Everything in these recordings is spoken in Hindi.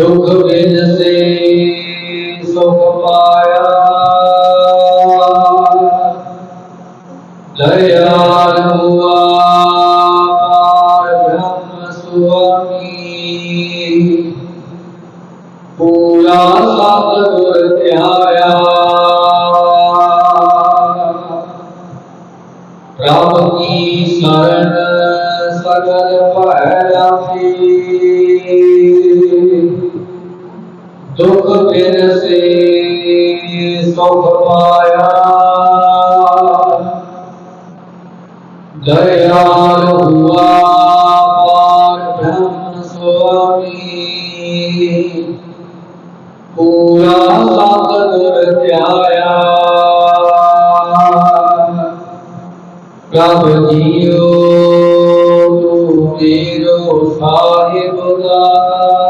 दुख बिन से सुख पाया। दयाल हुआ ब्रह्म स्वामी पूरा सतगुर ध्याया प्रभ की शरण सकल पहला थी दुख बिन से सुख पाया दयाल हुआ ब्रह्म स्वामी। पूरा सतगुर ध्याया प्रभ जियो मेरो साहिब कर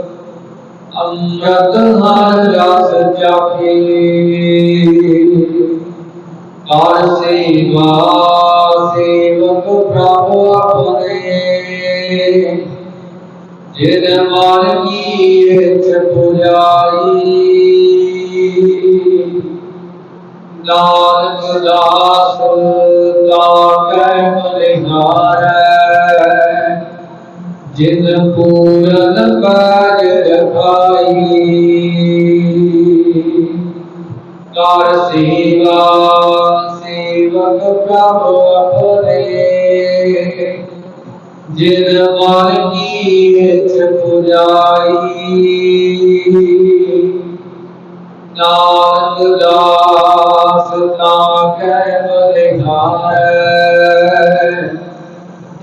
अमृत हर रस चाहे और सेवा सेवक प्रभु अपने जिन मन की पुजाई नानक दास का कह जिन पूरन कार्य पाई कार सेवा सेवक प्रभु अपने जिन मन की पुजाई नानक दास ना कह बलिहार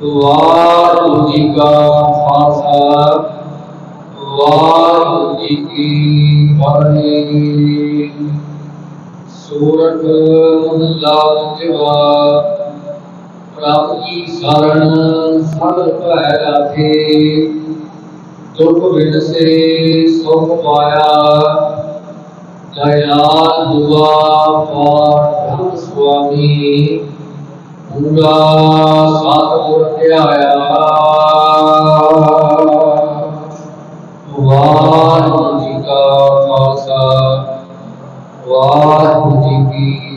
वायुनिक भाषा वायुनिकी वर्णे सूरत मुल्लाजिवा प्राप्ति शरण सब पहला थे दुख बिन से सुख पाया दयाल हुआ और हम स्वामी पूरा साथ होके आया वाह जी का खासा वाह जी की